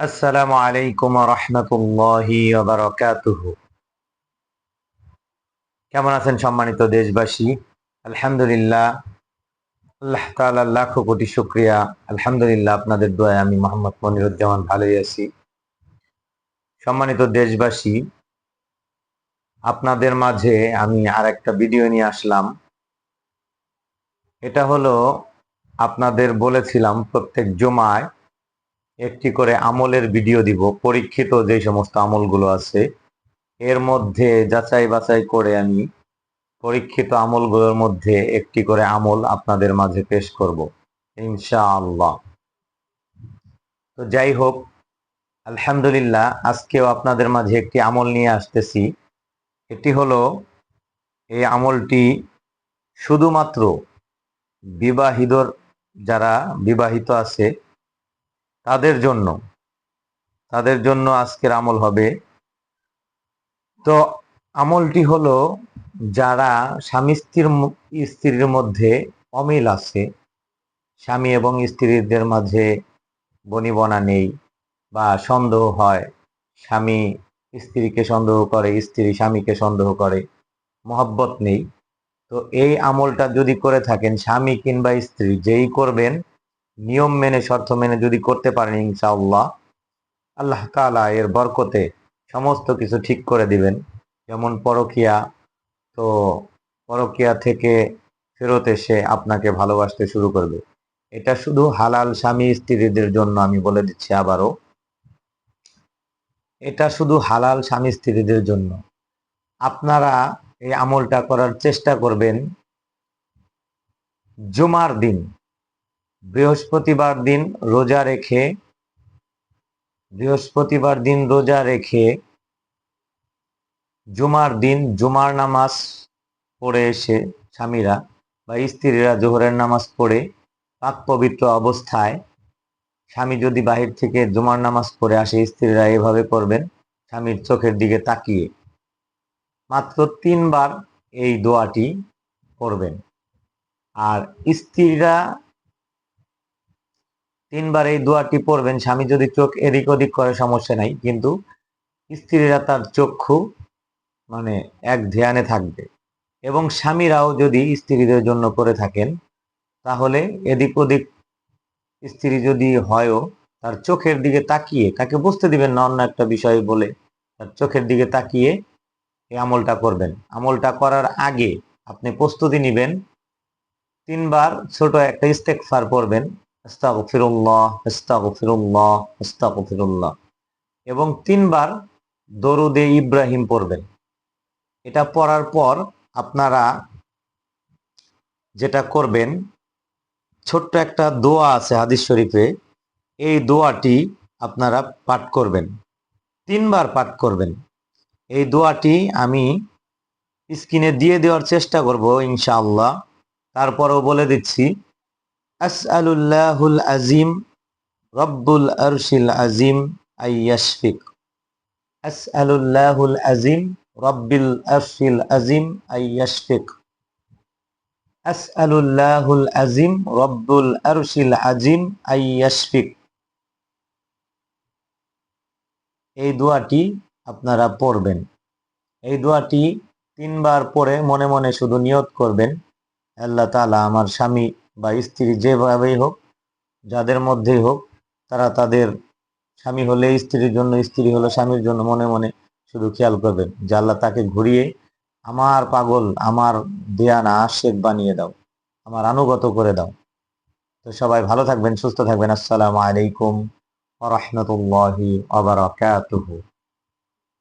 আসসালামু আলাইকুম রহমতুল্লাহি কেমন আছেন সম্মানিত দেশবাসী? আলহামদুলিল্লাহ, আল্লাহ তাআলা লাখো কোটি শুক্রিয়া। আলহামদুলিল্লাহ, আপনাদের দোয়ায় আমি মোহাম্মদ মনিরুজ্জামান ভালোই আছি। সম্মানিত দেশবাসী, আপনাদের মাঝে আমি আর একটা ভিডিও নিয়ে আসলাম। এটা হলো, আপনাদের বলেছিলাম প্রত্যেক জমায় একটি করে আমলের ভিডিও দিব। পরীক্ষিত যে সমস্ত আমলগুলো আছে, এর মধ্যে যাচাই বাছাই করে আমি পরীক্ষিত আমলগুলোর মধ্যে একটি করে আমল আপনাদের মাঝে পেশ করব, ইনশাআল্লাহ। তো যাই হোক, আলহামদুলিল্লাহ, আজকেও আপনাদের মাঝে একটি আমল নিয়ে আসতেছি। এটি হলো, এই আমলটি শুধুমাত্র বিবাহিতর, যারা বিবাহিত আছে তাদের জন্য। তাদের জন্য আজকের আমল হবে। তো আমলটি হলো যারা স্বামী স্ত্রীর স্ত্রীর মধ্যে অমিল আছে, স্বামী এবং স্ত্রীদের মাঝে বনিবনা নেই বা সন্দেহ হয়, স্বামী স্ত্রীকে সন্দেহ করে, স্ত্রী স্বামীকে সন্দেহ করে, মহব্বত নেই। তো এই আমলটা যদি করে থাকেন, স্বামী কিংবা স্ত্রী যেই করবেন নিয়ম মেনে, শর্ত মেনে যদি করতে পারেন ইনশাআল্লাহ, আল্লাহ তালা এর বরকতে সমস্ত কিছু ঠিক করে দিবেন। যেমন পরকিয়া, তো পরকিয়া থেকে ফেরত এসে আপনাকে ভালোবাসতে শুরু করবে। এটা শুধু হালাল স্বামী স্ত্রীদের জন্য আমি বলে দিচ্ছি আবারও। এটা শুধু হালাল স্বামী স্ত্রীদের জন্য। আপনারা এই আমলটা করার চেষ্টা করবেন জুমার দিন। বৃহস্পতিবার দিন রোজা রেখে, বৃহস্পতিবার দিন রোজা রেখে জুমার দিন জুমার নামাজ পড়ে এসে স্বামীরা বা স্ত্রীরা জোহরের নামাজ পড়ে পাক পবিত্র অবস্থায় স্বামী যদি বাহির থেকে জুমার নামাজ পড়ে আসে, স্ত্রীরা এভাবে করবেন, স্বামীর চোখের দিকে তাকিয়ে। মাত্র তিনবার এই দোয়াটি করবেন। আর স্ত্রীরা তিনবার এই দোয়াটি পড়বেন, স্বামী যদি চোখ এদিক ওদিক করে, সমস্যা নাই। কিন্তু স্ত্রীরা তার চক্ষু মানে এক ধ্যানে থাকবে। এবং স্বামীরাও যদি স্ত্রীদের জন্য করে থাকেন, তাহলে এদিক ওদিক স্ত্রী যদি হয়ও, তার চোখের দিকে তাকিয়ে, তাকে বুঝতে দিবেন না, অন্য একটা বিষয় বলে, তার চোখের দিকে তাকিয়ে এই আমলটা করবেন। আমলটা করার আগে আপনি প্রস্তুতি নেবেন। তিনবার ছোট একটা ইস্তেকফার পড়বেন। এবং তিনবার দরুদে ইব্রাহিম পড়বেন। এটা পড়ার পর আপনারা যেটা করবেন, ছোট্ট একটা দোয়া আছে হাদিস শরীফে, এই দোয়াটি আপনারা পাঠ করবেন। তিনবার পাঠ করবেন। এই দোয়াটি আমি স্ক্রিনে দিয়ে দেওয়ার চেষ্টা করব ইনশাআল্লাহ। তারপরেও বলে দিচ্ছি আসআলুল্লাহুল আজিম রব্বুল আরশিল আজিম আইয়াশফিক আসআলুল্লাহুল আজিম রব্বিল আরশিল আজিম আইয়াশফিক আসআলুল্লাহুল আজিম রব্বুল আরশিল আজিম আইয়াশফিক এই দোয়াটি আপনারা পড়বেন। এই দোয়াটি তিনবার পড়ে মনে মনে শুধু নিয়ত করবেন। আল্লাহ তালা আমার স্বামী বা স্ত্রী যেভাবেই হোক, যাদের মধ্যেই হোক, তারা তাদের স্বামী হলে স্ত্রীর জন্য, স্ত্রী হলে স্বামীর জন্য মনে মনে শুধু খেয়াল করবেন আল্লাহ তাকে ঘুরিয়ে আমার পাগল, আমার দেয়ানা আশেক বানিয়ে দাও, আমার আনুগত করে দাও। তো সবাই ভালো থাকবেন, সুস্থ থাকবেন। আসসালামু আলাইকুম রহমতুল্লাহি আবার